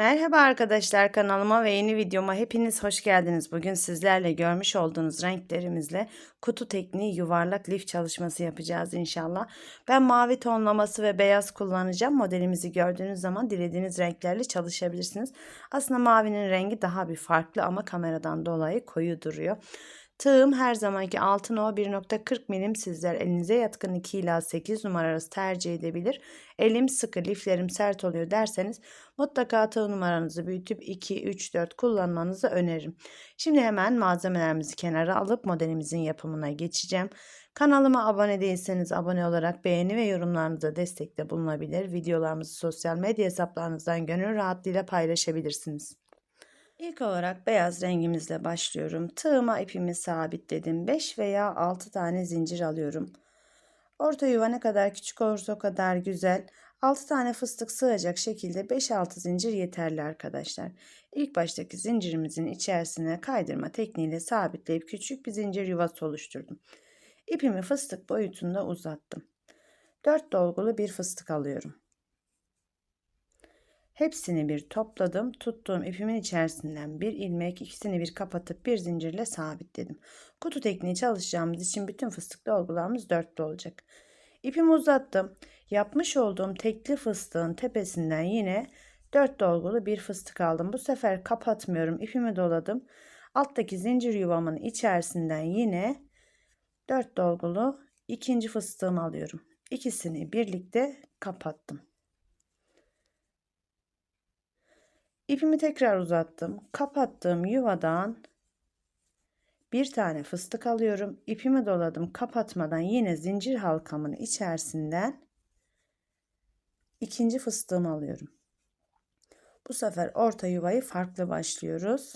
Merhaba arkadaşlar kanalıma ve yeni videoma hepiniz hoş geldiniz. Bugün sizlerle görmüş olduğunuz renklerimizle kutu tekniği yuvarlak lif çalışması yapacağız inşallah. Ben mavi tonlaması ve beyaz kullanacağım. Modelimizi gördüğünüz zaman dilediğiniz renklerle çalışabilirsiniz. Aslında mavinin rengi daha bir farklı ama kameradan dolayı koyu duruyor. Tığım her zamanki altın o 1.40 milim sizler elinize yatkın 2 ila 8 numara arası tercih edebilir. Elim sıkı liflerim sert oluyor derseniz mutlaka tığ numaranızı büyütüp 2, 3, 4 kullanmanızı öneririm. Şimdi hemen malzemelerimizi kenara alıp modelimizin yapımına geçeceğim. Kanalıma abone değilseniz abone olarak beğeni ve yorumlarınıza destekte bulunabilir. Videolarımızı sosyal medya hesaplarınızdan gönül rahatlığıyla paylaşabilirsiniz. İlk olarak beyaz rengimizle başlıyorum. Tığıma ipimi sabitledim. 5 veya 6 tane zincir alıyorum. Orta yuva ne kadar küçük olursa o kadar güzel. 6 tane fıstık sığacak şekilde 5-6 zincir yeterli arkadaşlar. İlk baştaki zincirimizin içerisine kaydırma tekniğiyle sabitleyip küçük bir zincir yuvası oluşturdum. İpimi fıstık boyutunda uzattım. 4 dolgulu bir fıstık alıyorum. Hepsini bir topladım. Tuttuğum ipimin içerisinden bir ilmek, ikisini bir kapatıp bir zincirle sabitledim. Kutu tekniği çalışacağımız için bütün fıstık dolgularımız dörtlü olacak. İpimi uzattım. Yapmış olduğum tekli fıstığın tepesinden yine dört dolgulu bir fıstık aldım. Bu sefer kapatmıyorum. İpimi doladım. Alttaki zincir yuvamın içerisinden yine dört dolgulu ikinci fıstığımı alıyorum. İkisini birlikte kapattım. İpimi tekrar uzattım. Kapattığım yuvadan bir tane fıstık alıyorum. İpimi doladım. Kapatmadan yine zincir halkamın içerisinden ikinci fıstığımı alıyorum. Bu sefer orta yuvayı farklı başlıyoruz.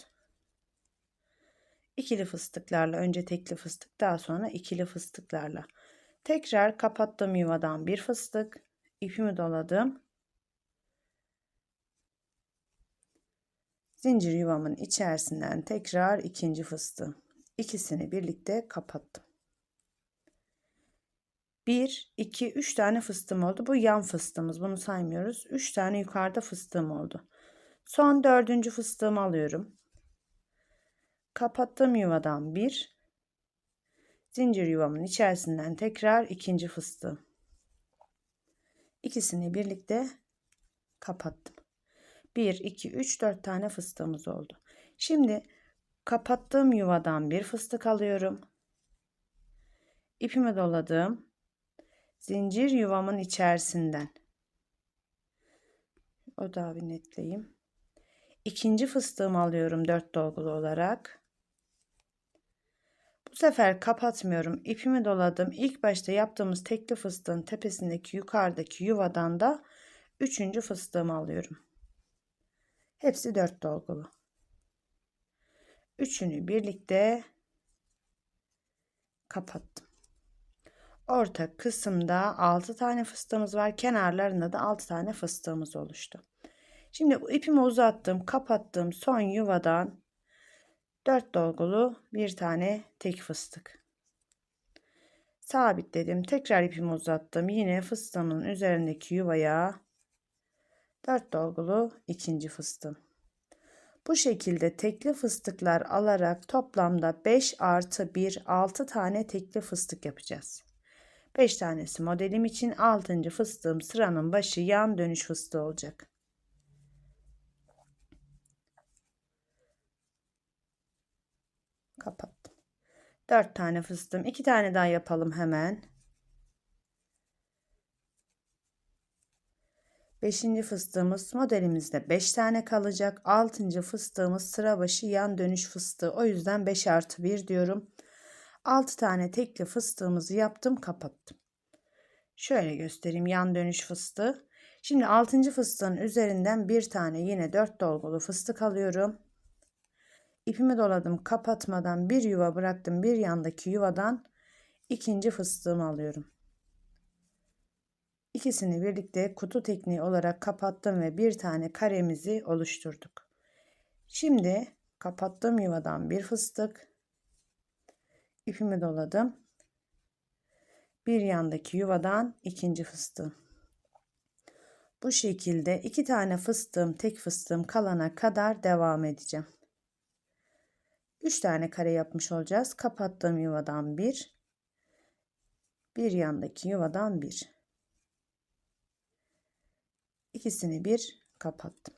İkili fıstıklarla önce tekli fıstık daha sonra ikili fıstıklarla. Tekrar kapattığım yuvadan bir fıstık. ipimi doladım. Zincir yuvamın içerisinden tekrar ikinci fıstığı. İkisini birlikte kapattım. 1, 2, 3 tane fıstığım oldu. Bu yan fıstığımız. Bunu saymıyoruz. 3 tane yukarıda fıstığım oldu. Son dördüncü fıstığımı alıyorum. Kapattığım yuvadan bir. Zincir yuvamın içerisinden tekrar ikinci fıstığım. İkisini birlikte kapattım. 1, 2, 3, 4 tane fıstığımız oldu. Şimdi kapattığım yuvadan bir fıstık alıyorum. İpimi doladım. Zincir yuvamın içerisinden. O da bir netleyeyim. İkinci fıstığımı alıyorum dört dolgulu olarak. Bu sefer kapatmıyorum. İpimi doladım. İlk başta yaptığımız tekli fıstığın tepesindeki yukarıdaki yuvadan da üçüncü fıstığımı alıyorum. Hepsi dört dolgulu. Üçünü birlikte kapattım. Orta kısımda 6 tane fıstığımız var. Kenarlarında da 6 tane fıstığımız oluştu. Şimdi ipimi uzattım. Kapattığım son yuvadan 4 dolgulu bir tane tek fıstık. Sabitledim. Tekrar ipimi uzattım. Yine fıstığımın üzerindeki yuvaya 4 dolgulu ikinci fıstığım. Bu şekilde tekli fıstıklar alarak toplamda 5 artı 1 6 tane tekli fıstık yapacağız. 5 tanesi modelim için 6. fıstığım sıranın başı yan dönüş fıstığı olacak. Kapattım. 4 tane fıstığım. 2 tane daha yapalım hemen. Beşinci fıstığımız modelimizde 5 tane kalacak. Altıncı fıstığımız sıra başı yan dönüş fıstığı. O yüzden 5 artı 1 diyorum. 6 tane tekli fıstığımızı yaptım kapattım. Şöyle göstereyim yan dönüş fıstığı. Şimdi 6. fıstığın üzerinden bir tane yine 4 dolgulu fıstık alıyorum. İpimi doladım kapatmadan bir yuva bıraktım. Bir yandaki yuvadan ikinci fıstığımı alıyorum. İkisini birlikte kutu tekniği olarak kapattım ve bir tane karemizi oluşturduk. Şimdi kapattığım yuvadan bir fıstık ipimi doladım. Bir yandaki yuvadan ikinci fıstığım. Bu şekilde iki tane fıstığım, tek fıstığım kalana kadar devam edeceğim. 3 tane kare yapmış olacağız. Kapattığım yuvadan bir, bir yandaki yuvadan bir. İkisini bir kapattım.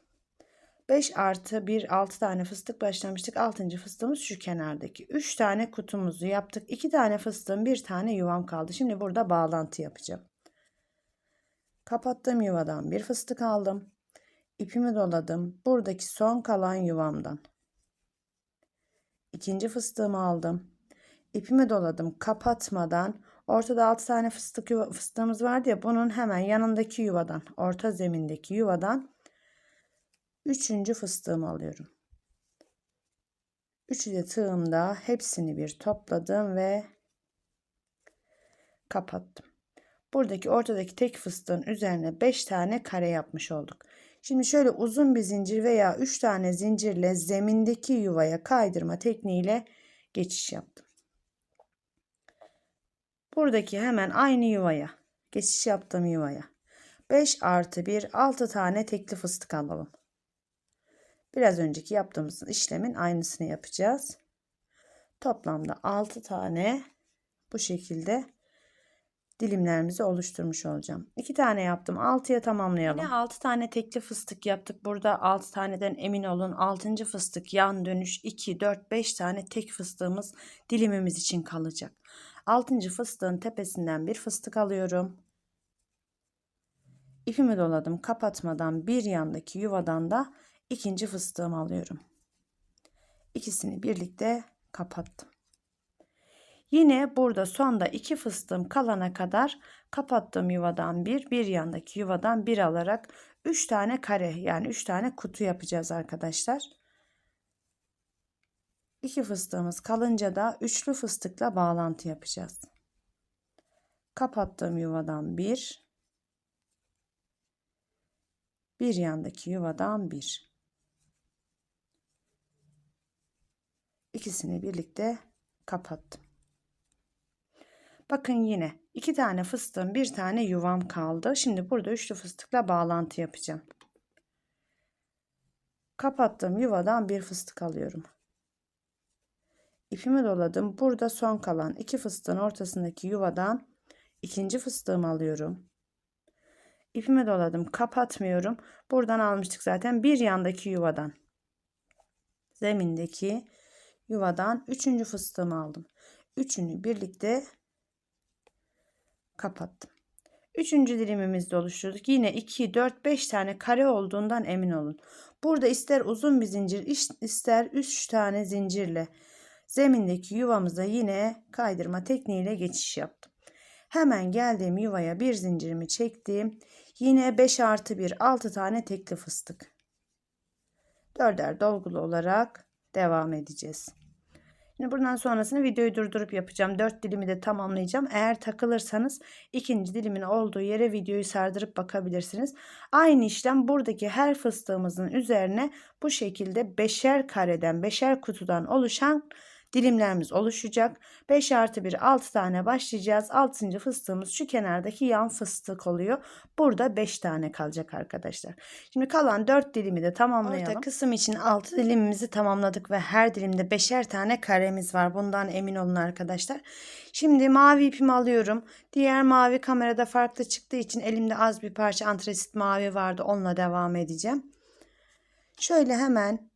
5 artı 1 6 tane fıstık başlamıştık. 6. fıstığımız şu kenardaki. 3 tane kutumuzu yaptık. 2 tane fıstığım bir tane yuvam kaldı. Şimdi burada bağlantı yapacağım. Kapattığım yuvadan bir fıstık aldım. İpimi doladım. Buradaki son kalan yuvamdan. ikinci fıstığımı aldım. İpimi doladım kapatmadan. Ortada 6 tane fıstık yuva, fıstığımız vardı ya bunun hemen yanındaki yuvadan, orta zemindeki yuvadan Üçüncü fıstığımı alıyorum. Üçü de tığımda hepsini bir topladım ve kapattım. Buradaki ortadaki tek fıstığın üzerine 5 tane kare yapmış olduk. Şimdi şöyle uzun bir zincir veya 3 tane zincirle zemindeki yuvaya kaydırma tekniğiyle geçiş yaptım. Buradaki hemen aynı yuvaya geçiş yaptığım yuvaya 5 artı 1 6 tane tekli fıstık alalım. Biraz önceki yaptığımız işlemin aynısını yapacağız. Toplamda 6 tane bu şekilde dilimlerimizi oluşturmuş olacağım. 2 tane yaptım. 6'ya tamamlayalım. Yine 6 tane tekli fıstık yaptık. Burada 6 taneden emin olun. 6. fıstık yan dönüş 2, 4, 5 tane tek fıstığımız dilimimiz için kalacak. 6. fıstığın tepesinden bir fıstık alıyorum. İpimi doladım. Kapatmadan bir yandaki yuvadan da ikinci fıstığımı alıyorum. İkisini birlikte kapattım. Yine burada sonda iki fıstığım kalana kadar kapattığım yuvadan bir, bir yandaki yuvadan bir alarak üç tane kare yani üç tane kutu yapacağız arkadaşlar. İki fıstığımız kalınca da üçlü fıstıkla bağlantı yapacağız. Kapattığım yuvadan bir, bir yandaki yuvadan bir. ikisini birlikte kapattım. Bakın yine iki tane fıstığım bir tane yuvam kaldı. Şimdi burada üçlü fıstıkla bağlantı yapacağım. Kapattığım yuvadan bir fıstık alıyorum. İpimi doladım. Burada son kalan iki fıstığın ortasındaki yuvadan ikinci fıstığımı alıyorum. İpimi doladım. Kapatmıyorum. Buradan almıştık zaten. Bir yandaki yuvadan. Zemindeki yuvadan üçüncü fıstığımı aldım. Üçünü birlikte kapattım. Üçüncü dilimimizi oluşturduk. Yine 2, 4, 5 tane kare olduğundan emin olun. Burada ister uzun bir zincir ister 3 tane zincirle zemindeki yuvamıza yine kaydırma tekniğiyle geçiş yaptım. Hemen geldiğim yuvaya bir zincirimi çektim. Yine 5 artı 1 6 tane tekli fıstık. Dörder dolgulu olarak devam edeceğiz. Şimdi buradan sonrasını videoyu durdurup yapacağım. Dört dilimi de tamamlayacağım. Eğer takılırsanız ikinci dilimin olduğu yere videoyu sardırıp bakabilirsiniz. Aynı işlem buradaki her fıstığımızın üzerine bu şekilde beşer kareden, beşer kutudan oluşan dilimlerimiz oluşacak. 5 artı 1 6 tane başlayacağız. 6. fıstığımız şu kenardaki yan fıstık oluyor. Burada 5 tane kalacak arkadaşlar. Şimdi kalan 4 dilimi de tamamlayalım. Orta kısım için 6 dilimimizi tamamladık ve her dilimde 5'er tane karemiz var. Bundan emin olun arkadaşlar. Şimdi mavi ipimi alıyorum. Diğer mavi kamerada farklı çıktığı için elimde az bir parça antresit mavi vardı. Onunla devam edeceğim. Şöyle hemen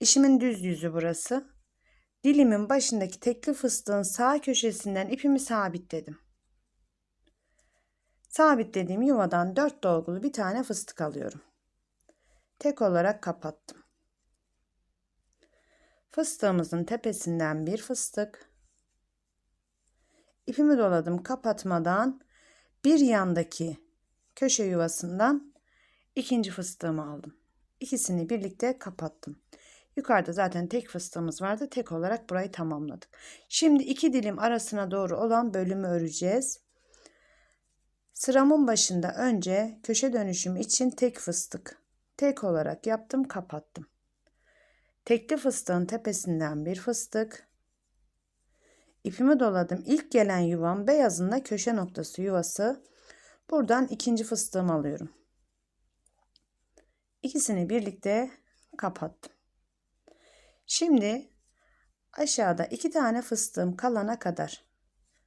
işimin düz yüzü burası. Dilimin başındaki tekli fıstığın sağ köşesinden ipimi sabitledim. Sabitlediğim yuvadan 4 dolgulu bir tane fıstık alıyorum. Tek olarak kapattım. Fıstığımızın tepesinden bir fıstık. İpimi doladım kapatmadan bir yandaki köşe yuvasından ikinci fıstığımı aldım. İkisini birlikte kapattım. Yukarıda zaten tek fıstığımız vardı. Tek olarak burayı tamamladık. Şimdi iki dilim arasına doğru olan bölümü öreceğiz. Sıramın başında önce köşe dönüşüm için tek fıstık. Tek olarak yaptım kapattım. Tekli fıstığın tepesinden bir fıstık. İpimi doladım. İlk gelen yuvam beyazında köşe noktası yuvası. Buradan ikinci fıstığımı alıyorum. İkisini birlikte kapattım. Şimdi aşağıda iki tane fıstığım kalana kadar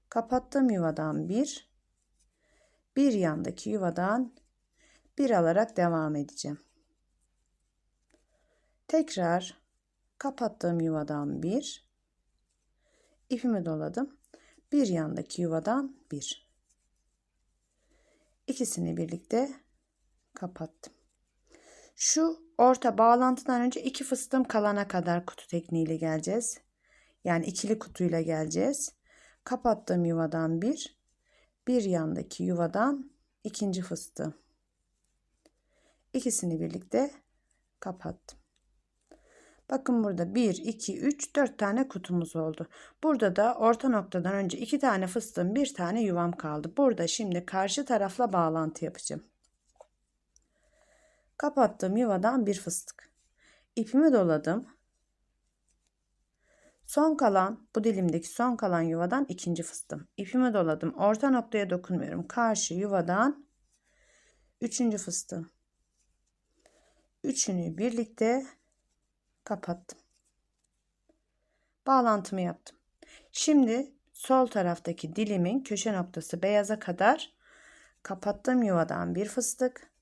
kapattığım yuvadan bir, bir yandaki yuvadan bir alarak devam edeceğim. Tekrar kapattığım yuvadan bir, ipimi doladım. Bir yandaki yuvadan bir. İkisini birlikte kapattım. Şu orta bağlantıdan önce iki fıstığım kalana kadar kutu tekniğiyle geleceğiz. Yani ikili kutuyla geleceğiz. Kapattığım yuvadan bir, bir yandaki yuvadan ikinci fıstığım. İkisini birlikte kapattım. Bakın burada 1, 2, 3, 4 tane kutumuz oldu. Burada da orta noktadan önce 2 tane fıstığım, 1 tane yuvam kaldı. Burada şimdi karşı tarafla bağlantı yapacağım. Kapattığım yuvadan bir fıstık. İpimi doladım. Son kalan bu dilimdeki son kalan yuvadan ikinci fıstığım. İpimi doladım. Orta noktaya dokunmuyorum. Karşı yuvadan üçüncü fıstığım. Üçünü birlikte kapattım. Bağlantımı yaptım. Şimdi sol taraftaki dilimin köşe noktası beyaza kadar kapattığım yuvadan bir fıstık.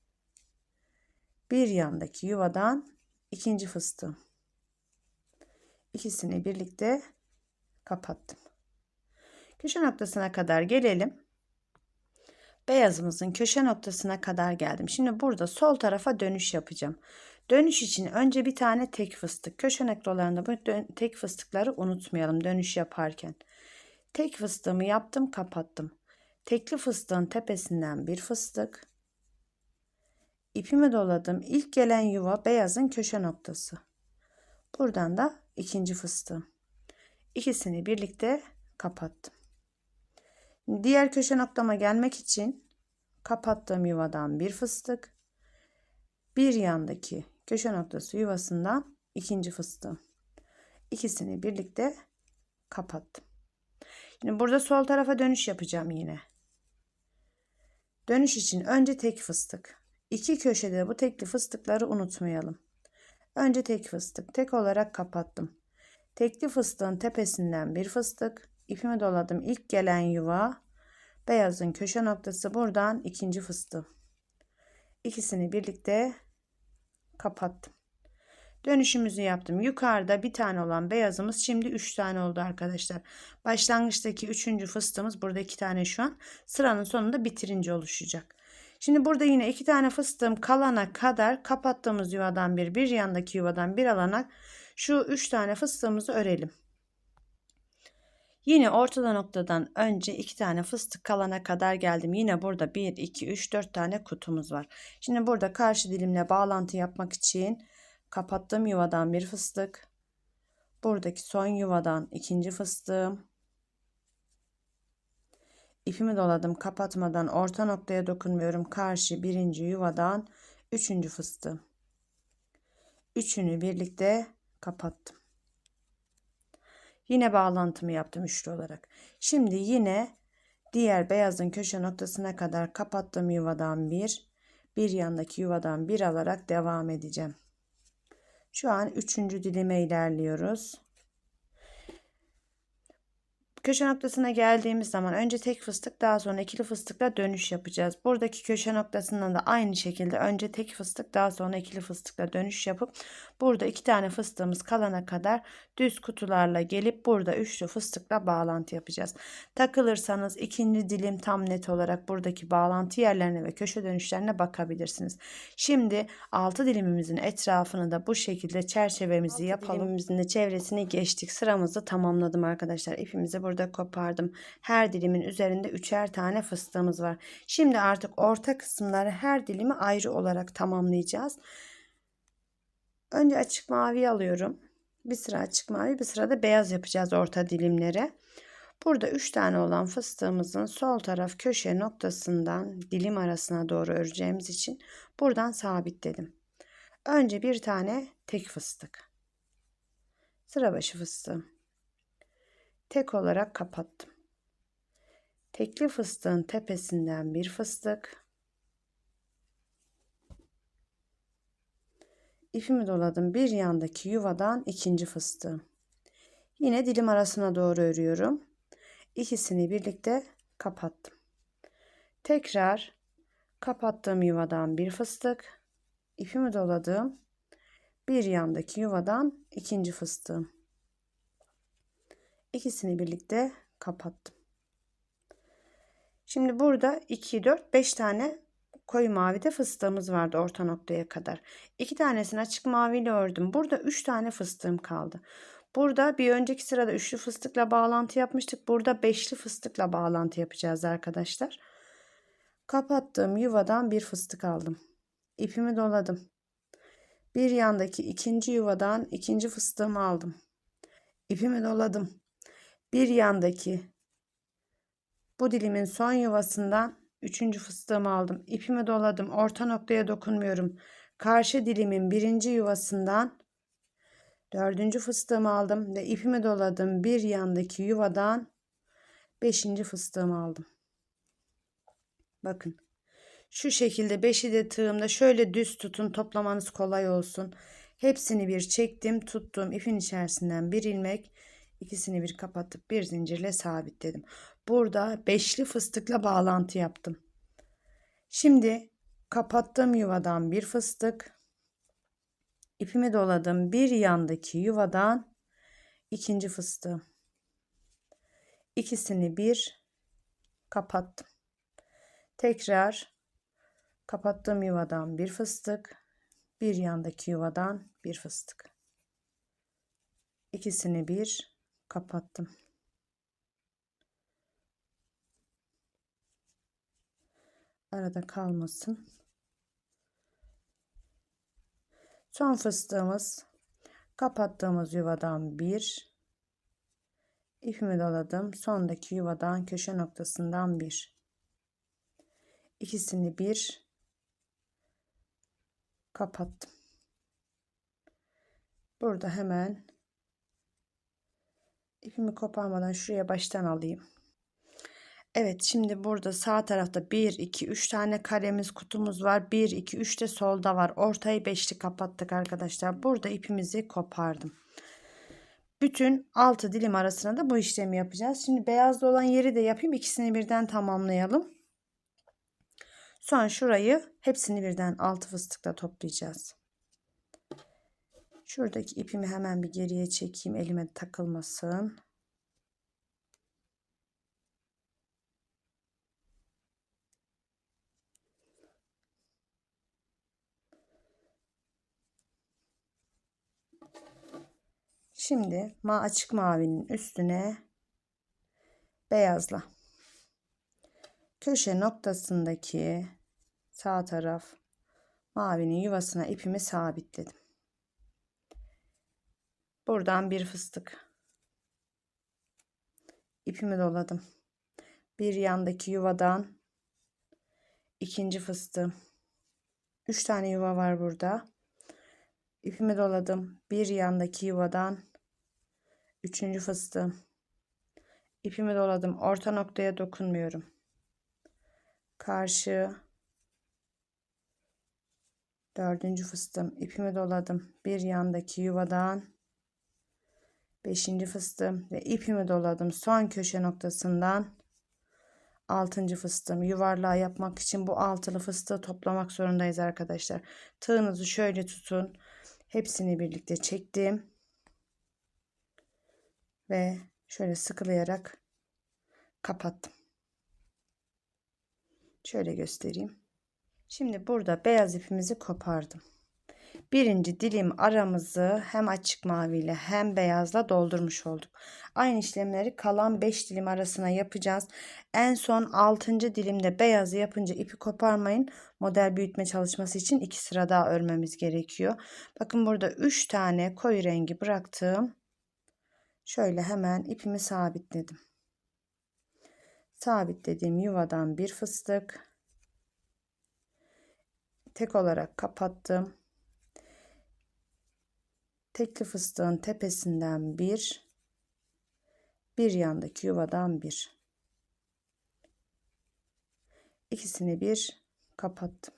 Bir yandaki yuvadan ikinci fıstığım. İkisini birlikte kapattım. Köşe noktasına kadar gelelim. Beyazımızın köşe noktasına kadar geldim. Şimdi burada sol tarafa dönüş yapacağım. Dönüş için önce bir tane tek fıstık. Köşe noktalarında bu tek fıstıkları unutmayalım dönüş yaparken. Tek fıstığımı yaptım kapattım. Tekli fıstığın tepesinden bir fıstık. İpimi doladım. İlk gelen yuva beyazın köşe noktası. Buradan da ikinci fıstığım. İkisini birlikte kapattım. Diğer köşe noktama gelmek için kapattığım yuvadan bir fıstık. Bir yandaki köşe noktası yuvasından ikinci fıstığım. İkisini birlikte kapattım. Şimdi burada sol tarafa dönüş yapacağım yine. Dönüş için önce tek fıstık. İki köşede bu tekli fıstıkları unutmayalım. Önce tek fıstık. Tek olarak kapattım. Tekli fıstığın tepesinden bir fıstık. İpimi doladım. İlk gelen yuva. Beyazın köşe noktası buradan ikinci fıstığı. İkisini birlikte kapattım. Dönüşümüzü yaptım. Yukarıda bir tane olan beyazımız şimdi 3 tane oldu arkadaşlar. Başlangıçtaki 3. fıstığımız burada 2 tane şu an. Sıranın sonunda bitirince oluşacak. Şimdi burada yine 2 tane fıstığım kalana kadar kapattığımız yuvadan bir, bir yandaki yuvadan bir alana şu 3 tane fıstığımızı örelim. Yine ortada noktadan önce 2 tane fıstık kalana kadar geldim. Yine burada 1, 2, 3, 4 tane kutumuz var. Şimdi burada karşı dilimle bağlantı yapmak için kapattığım yuvadan bir fıstık. Buradaki son yuvadan ikinci fıstığım. İpimi doladım kapatmadan orta noktaya dokunmuyorum. Karşı birinci yuvadan üçüncü fıstığım. Üçünü birlikte kapattım. Yine bağlantımı yaptım üçlü olarak. Şimdi yine diğer beyazın köşe noktasına kadar kapattığım yuvadan bir, bir yandaki yuvadan bir alarak devam edeceğim. Şu an üçüncü dilime ilerliyoruz. Köşe noktasına geldiğimiz zaman önce tek fıstık daha sonra ikili fıstıkla dönüş yapacağız. Buradaki köşe noktasından da aynı şekilde önce tek fıstık daha sonra ikili fıstıkla dönüş yapıp burada iki tane fıstığımız kalana kadar düz kutularla gelip burada üçlü fıstıkla bağlantı yapacağız. Takılırsanız ikinci dilim tam net olarak buradaki bağlantı yerlerine ve köşe dönüşlerine bakabilirsiniz. Şimdi altı dilimimizin etrafını da bu şekilde çerçevemizi yapalım. Dilimimizin de çevresini geçtik. Sıramızı tamamladım arkadaşlar. İpimizi burada burada kopardım. Her dilimin üzerinde üçer tane fıstığımız var. Şimdi artık orta kısımları her dilimi ayrı olarak tamamlayacağız. Önce açık mavi alıyorum. Bir sıra açık mavi bir sıra da beyaz yapacağız orta dilimlere. Burada 3 tane olan fıstığımızın sol taraf köşe noktasından dilim arasına doğru öreceğimiz için buradan sabitledim. Önce bir tane tek fıstık. Sıra başı fıstığım tek olarak kapattım. Tekli fıstığın tepesinden bir fıstık. İpimi doladım. Bir yandaki yuvadan ikinci fıstığım. Yine dilim arasına doğru örüyorum. İkisini birlikte kapattım. Tekrar kapattığım yuvadan bir fıstık. ipimi doladım. Bir yandaki yuvadan ikinci fıstığım. İkisini birlikte kapattım. Şimdi burada 2, 4, 5 tane koyu mavide fıstığımız vardı orta noktaya kadar. 2 tanesini açık maviyle ördüm. Burada 3 tane fıstığım kaldı. Burada bir önceki sırada üçlü fıstıkla bağlantı yapmıştık. Burada beşli fıstıkla bağlantı yapacağız arkadaşlar. Kapattığım yuvadan bir fıstık aldım. İpimi doladım. Bir yandaki ikinci yuvadan ikinci fıstığımı aldım. İpimi doladım. Bir yandaki bu dilimin son yuvasından üçüncü fıstığımı aldım. İpimi doladım. Orta noktaya dokunmuyorum. Karşı dilimin birinci yuvasından dördüncü fıstığımı aldım ve ipimi doladım. Bir yandaki yuvadan beşinci fıstığımı aldım. Bakın. Şu şekilde beşi de tığımda şöyle düz tutun toplamanız kolay olsun. Hepsini bir çektim tuttum ipin içerisinden bir ilmek ikisini bir kapatıp bir zincirle sabitledim. Burada beşli fıstıkla bağlantı yaptım. Şimdi kapattığım yuvadan bir fıstık ipimi doladım bir yandaki yuvadan ikinci fıstığım ikisini bir kapattım. Tekrar kapattığım yuvadan bir fıstık, bir yandaki yuvadan bir fıstık. İkisini bir kapattım. Arada kalmasın. Son fıstığımız kapattığımız yuvadan bir ipimi doladım. Sondaki yuvadan köşe noktasından bir ikisini bir kapattım. Burada hemen ipimi koparmadan şuraya baştan alayım. Evet şimdi burada sağ tarafta 1 2 3 tane karemiz kutumuz var. 1 2 3 de solda var. Ortayı beşli kapattık arkadaşlar. Burada ipimizi kopardım. Bütün 6 dilim arasına da bu işlemi yapacağız. Şimdi beyazlı olan yeri de yapayım. İkisini birden tamamlayalım. Sonra şurayı hepsini birden altı fıstıkla toplayacağız. Şuradaki ipimi hemen bir geriye çekeyim. Elime takılmasın. Şimdi ma açık mavinin üstüne beyazla. Köşe noktasındaki sağ taraf mavinin yuvasına ipimi sabitledim. Buradan bir fıstık. ipimi doladım. Bir yandaki yuvadan ikinci fıstığım. Üç tane yuva var burada. İpimi doladım. Bir yandaki yuvadan üçüncü fıstığım. İpimi doladım. Orta noktaya dokunmuyorum. Karşı dördüncü fıstığım. ipimi doladım. Bir yandaki yuvadan beşinci fıstığım ve ipimi doladım. Son köşe noktasından altıncı fıstığım. Yuvarlağı yapmak için bu altılı fıstığı toplamak zorundayız arkadaşlar. Tığınızı şöyle tutun. Hepsini birlikte çektim. Ve şöyle sıkılayarak kapattım. Şöyle göstereyim. Şimdi burada beyaz ipimizi kopardım. Birinci dilim aramızı hem açık maviyle hem beyazla doldurmuş olduk. Aynı işlemleri kalan 5 dilim arasına yapacağız. En son 6. dilimde beyazı yapınca ipi koparmayın. Model büyütme çalışması için 2 sıra daha örmemiz gerekiyor. Bakın burada 3 tane koyu rengi bıraktım. Şöyle hemen ipimi sabitledim. Sabitlediğim yuvadan bir fıstık. Tek olarak kapattım. Tekli fıstığın tepesinden bir, bir yandaki yuvadan bir. İkisini bir kapattım.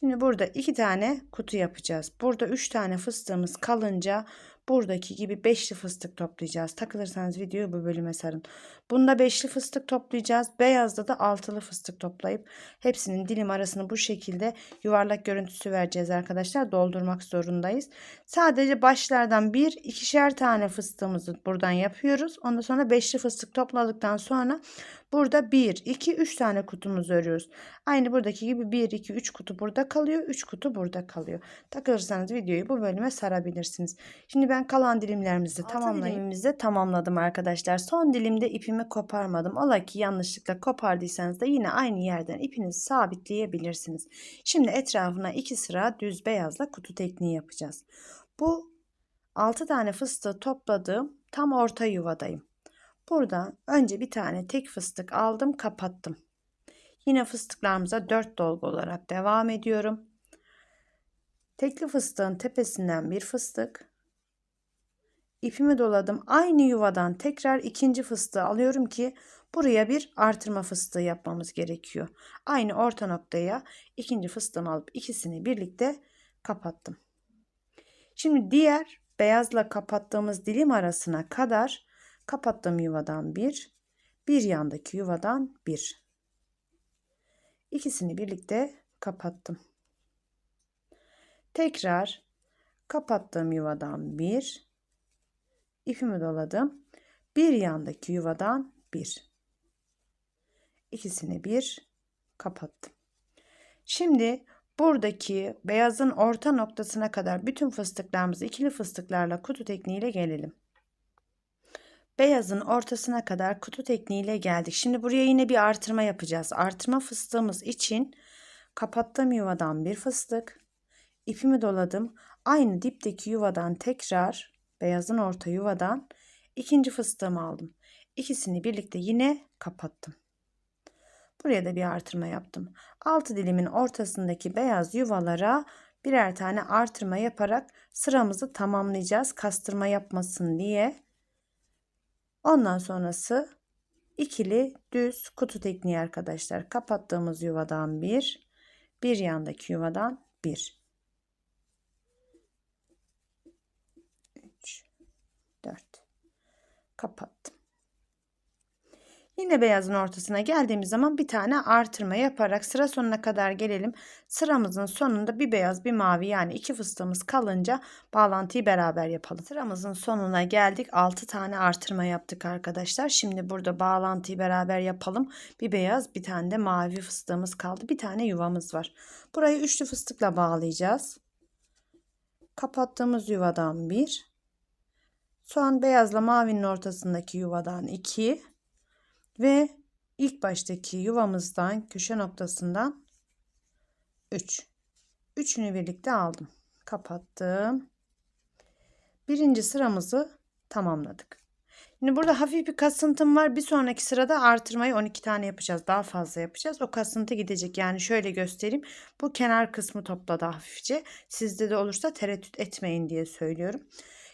Şimdi burada iki tane kutu yapacağız. Burada üç tane fıstığımız kalınca buradaki gibi beşli fıstık toplayacağız. Takılırsanız videoyu bu bölüme sarın. Bunda beşli fıstık toplayacağız. Beyazda da altılı fıstık toplayıp hepsinin dilim arasını bu şekilde yuvarlak görüntüsü vereceğiz arkadaşlar. Doldurmak zorundayız. Sadece başlardan bir ikişer tane fıstığımızı buradan yapıyoruz. Ondan sonra beşli fıstık topladıktan sonra burada bir, iki, üç tane kutumuzu örüyoruz. Aynı buradaki gibi bir, iki, üç kutu burada kalıyor. Üç kutu burada kalıyor. Takılırsanız videoyu bu bölüme sarabilirsiniz. Şimdi ben kalan dilimlerimizi tamamlayayım. tamamladım arkadaşlar. Son dilimde ipimi koparmadım. Ola ki yanlışlıkla kopardıysanız da yine aynı yerden ipinizi sabitleyebilirsiniz. Şimdi etrafına iki sıra düz beyazla kutu tekniği yapacağız. Bu 6 tane fıstığı topladığım tam orta yuvadayım. Buradan önce bir tane tek fıstık aldım kapattım. Yine fıstıklarımıza 4 dolgu olarak devam ediyorum. Tekli fıstığın tepesinden bir fıstık. İpimi doladım. Aynı yuvadan tekrar ikinci fıstığı alıyorum ki buraya bir artırma fıstığı yapmamız gerekiyor. Aynı orta noktaya ikinci fıstığımı alıp ikisini birlikte kapattım. Şimdi diğer beyazla kapattığımız dilim arasına kadar kapattığım yuvadan bir, bir yandaki yuvadan bir. İkisini birlikte kapattım. Tekrar kapattığım yuvadan bir, ipimi doladım. Bir yandaki yuvadan bir. İkisini bir kapattım. Şimdi buradaki beyazın orta noktasına kadar bütün fıstıklarımızı ikili fıstıklarla kutu tekniğiyle gelelim. Beyazın ortasına kadar kutu tekniğiyle geldik. Şimdi buraya yine bir artırma yapacağız. Artırma fıstığımız için kapattığım yuvadan bir fıstık, ipimi doladım. Aynı dipteki yuvadan tekrar beyazın orta yuvadan ikinci fıstığımı aldım. İkisini birlikte yine kapattım. Buraya da bir artırma yaptım. Altı dilimin ortasındaki beyaz yuvalara birer tane artırma yaparak sıramızı tamamlayacağız. Kastırma yapmasın diye. Ondan sonrası ikili düz kutu tekniği arkadaşlar. Kapattığımız yuvadan bir, bir yandaki yuvadan bir. 4 kapattım. Yine beyazın ortasına geldiğimiz zaman bir tane artırma yaparak sıra sonuna kadar gelelim. Sıramızın sonunda bir beyaz bir mavi yani iki fıstığımız kalınca bağlantıyı beraber yapalım. Sıramızın sonuna geldik. 6 tane artırma yaptık arkadaşlar. Şimdi burada bağlantıyı beraber yapalım. Bir beyaz bir tane de mavi fıstığımız kaldı. Bir tane yuvamız var. Burayı üçlü fıstıkla bağlayacağız. Kapattığımız yuvadan bir Soğan beyazla mavinin ortasındaki yuvadan 2 ve ilk baştaki yuvamızdan köşe noktasından 3. Üçünü birlikte aldım. Kapattım. Birinci sıramızı tamamladık. Şimdi burada hafif bir kasıntım var. Bir sonraki sırada artırmayı 12 tane yapacağız. Daha fazla yapacağız. O kasıntı gidecek. Yani şöyle göstereyim. Bu kenar kısmı topladı hafifçe. Sizde de olursa tereddüt etmeyin diye söylüyorum.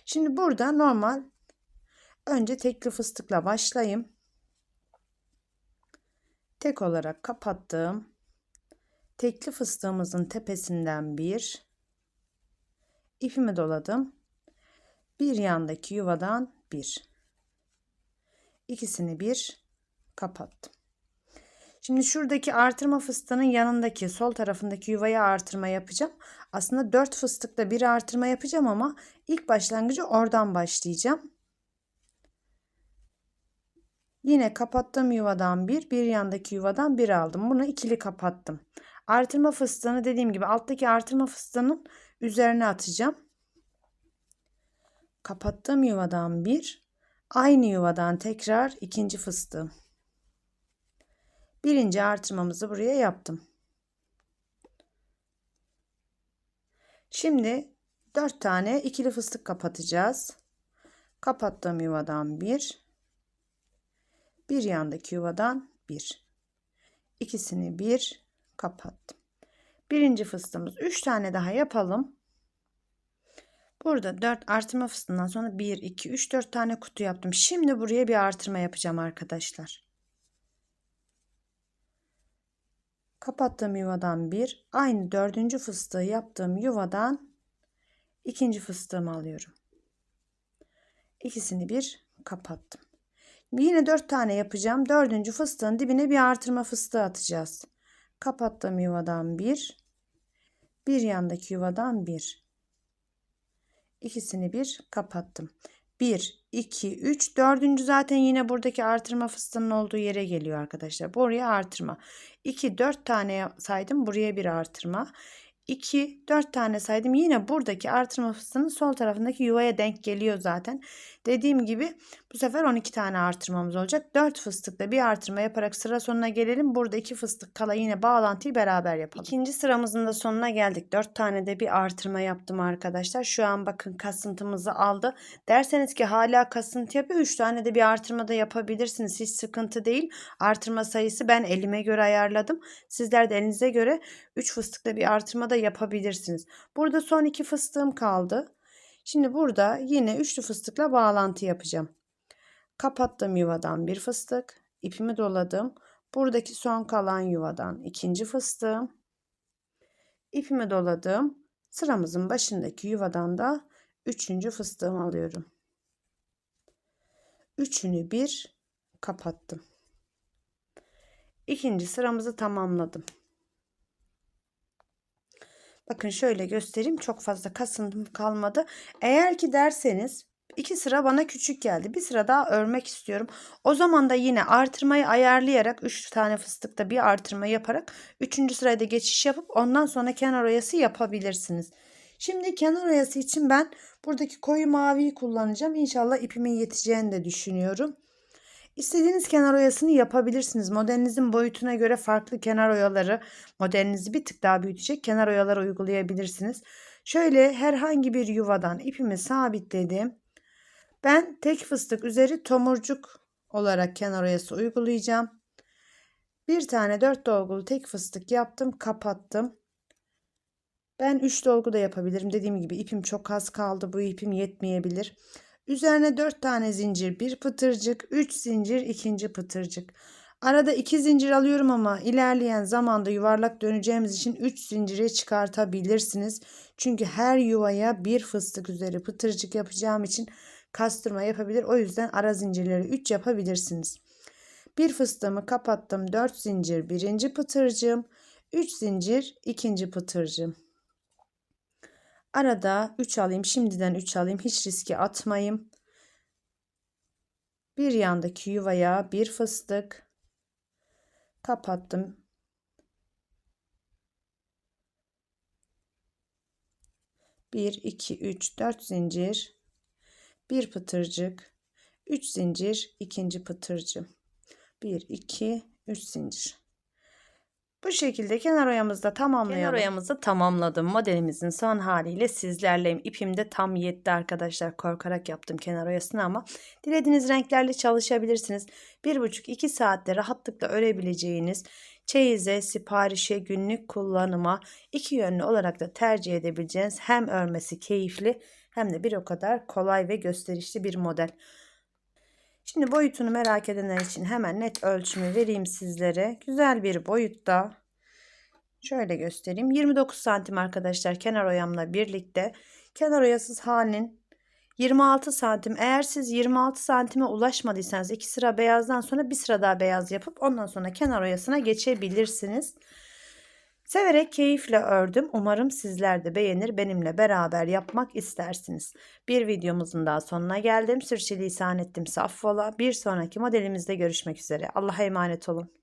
Şimdi burada normal önce tekli fıstıkla başlayayım. Tek olarak kapattım. Tekli fıstığımızın tepesinden bir ipimi doladım. Bir yandaki yuvadan bir. İkisini bir kapattım. Şimdi şuradaki artırma fıstığının yanındaki sol tarafındaki yuvaya artırma yapacağım. Aslında 4 fıstıkta bir artırma yapacağım ama ilk başlangıcı oradan başlayacağım. Yine kapattığım yuvadan bir, bir yandaki yuvadan bir aldım. Bunu ikili kapattım. Artırma fıstığını dediğim gibi alttaki artırma fıstığının üzerine atacağım. Kapattığım yuvadan bir, aynı yuvadan tekrar ikinci fıstığım. Birinci artırmamızı buraya yaptım. Şimdi 4 tane ikili fıstık kapatacağız. Kapattığım yuvadan bir, bir yandaki yuvadan bir. İkisini bir kapattım. Birinci fıstığımız 3 tane daha yapalım. Burada 4 artırma fıstığından sonra 1, 2, 3, 4 tane kutu yaptım. Şimdi buraya bir artırma yapacağım arkadaşlar. Kapattığım yuvadan bir. Aynı dördüncü fıstığı yaptığım yuvadan ikinci fıstığımı alıyorum. İkisini bir kapattım. Yine dört tane yapacağım. Dördüncü fıstığın dibine bir artırma fıstığı atacağız. Kapattığım yuvadan bir. Bir yandaki yuvadan bir. İkisini bir kapattım. 1, 2, 3, dördüncü zaten yine buradaki artırma fıstığının olduğu yere geliyor arkadaşlar. Buraya artırma. 2, 4 tane saydım. Buraya bir artırma. 2, 4 tane saydım. Yine buradaki artırma fıstığının sol tarafındaki yuvaya denk geliyor zaten. Dediğim gibi bu sefer 12 tane artırmamız olacak. 4 fıstıkla bir artırma yaparak sıra sonuna gelelim. Burada 2 fıstık kala yine bağlantıyı beraber yapalım. İkinci sıramızın da sonuna geldik. 4 tane de bir artırma yaptım arkadaşlar. Şu an bakın kasıntımızı aldı. Derseniz ki hala kasıntı yapıyor. 3 tane de bir artırma da yapabilirsiniz. Hiç sıkıntı değil. Artırma sayısı ben elime göre ayarladım. Sizler de elinize göre 3 fıstıkla bir artırma da yapabilirsiniz. Burada son 2 fıstığım kaldı. Şimdi burada yine üçlü fıstıkla bağlantı yapacağım. Kapattım yuvadan bir fıstık. ipimi doladım. Buradaki son kalan yuvadan ikinci fıstığım. ipimi doladım. Sıramızın başındaki yuvadan da üçüncü fıstığımı alıyorum. Üçünü bir kapattım. İkinci sıramızı tamamladım. Bakın şöyle göstereyim. Çok fazla kasıntım kalmadı. Eğer ki derseniz iki sıra bana küçük geldi. Bir sıra daha örmek istiyorum. O zaman da yine artırmayı ayarlayarak 3 tane fıstıkta bir artırma yaparak 3. sırada geçiş yapıp ondan sonra kenar oyası yapabilirsiniz. Şimdi kenar oyası için ben buradaki koyu maviyi kullanacağım. İnşallah ipimin yeteceğini de düşünüyorum. İstediğiniz kenar oyasını yapabilirsiniz. Modelinizin boyutuna göre farklı kenar oyaları modelinizi bir tık daha büyütecek kenar oyaları uygulayabilirsiniz. Şöyle herhangi bir yuvadan ipimi sabitledim. Ben tek fıstık üzeri tomurcuk olarak kenar oyası uygulayacağım. Bir tane dört dolgulu tek fıstık yaptım kapattım. Ben 3 dolgu da yapabilirim. Dediğim gibi ipim çok az kaldı. Bu ipim yetmeyebilir. Üzerine 4 tane zincir, bir pıtırcık, 3 zincir, ikinci pıtırcık. Arada 2 zincir alıyorum ama ilerleyen zamanda yuvarlak döneceğimiz için 3 zincire çıkartabilirsiniz. Çünkü her yuvaya bir fıstık üzeri pıtırcık yapacağım için kastırma yapabilir. O yüzden ara zincirleri 3 yapabilirsiniz. Bir fıstığımı kapattım. 4 zincir birinci pıtırcığım. 3 zincir ikinci pıtırcığım. Arada 3 alayım. Şimdiden 3 alayım. Hiç riski atmayayım. Bir yandaki yuvaya bir fıstık kapattım. Bir, iki, üç, dört zincir, bir pıtırcık, üç zincir, ikinci pıtırcı. Bir, iki, üç zincir. Bu şekilde kenar oyamızda tamamlayalım. Kenar oyamızı tamamladım. Modelimizin son haliyle sizlerleyim. İpim de tam yetti arkadaşlar. Korkarak yaptım kenar oyasını ama dilediğiniz renklerle çalışabilirsiniz. 1,5-2 saatte rahatlıkla örebileceğiniz çeyize, siparişe, günlük kullanıma iki yönlü olarak da tercih edebileceğiniz hem örmesi keyifli hem de bir o kadar kolay ve gösterişli bir model. Şimdi boyutunu merak edenler için hemen net ölçümü vereyim sizlere. Güzel bir boyutta. Şöyle göstereyim. 29 santim arkadaşlar kenar oyamla birlikte. Kenar oyasız halinin 26 santim. Eğer siz 26 santime ulaşmadıysanız iki sıra beyazdan sonra bir sıra daha beyaz yapıp ondan sonra kenar oyasına geçebilirsiniz. Severek keyifle ördüm. Umarım sizler de beğenir benimle beraber yapmak istersiniz. Bir videomuzun daha sonuna geldim. Sürçülisan ettim saffola. Bir sonraki modelimizde görüşmek üzere. Allah'a emanet olun.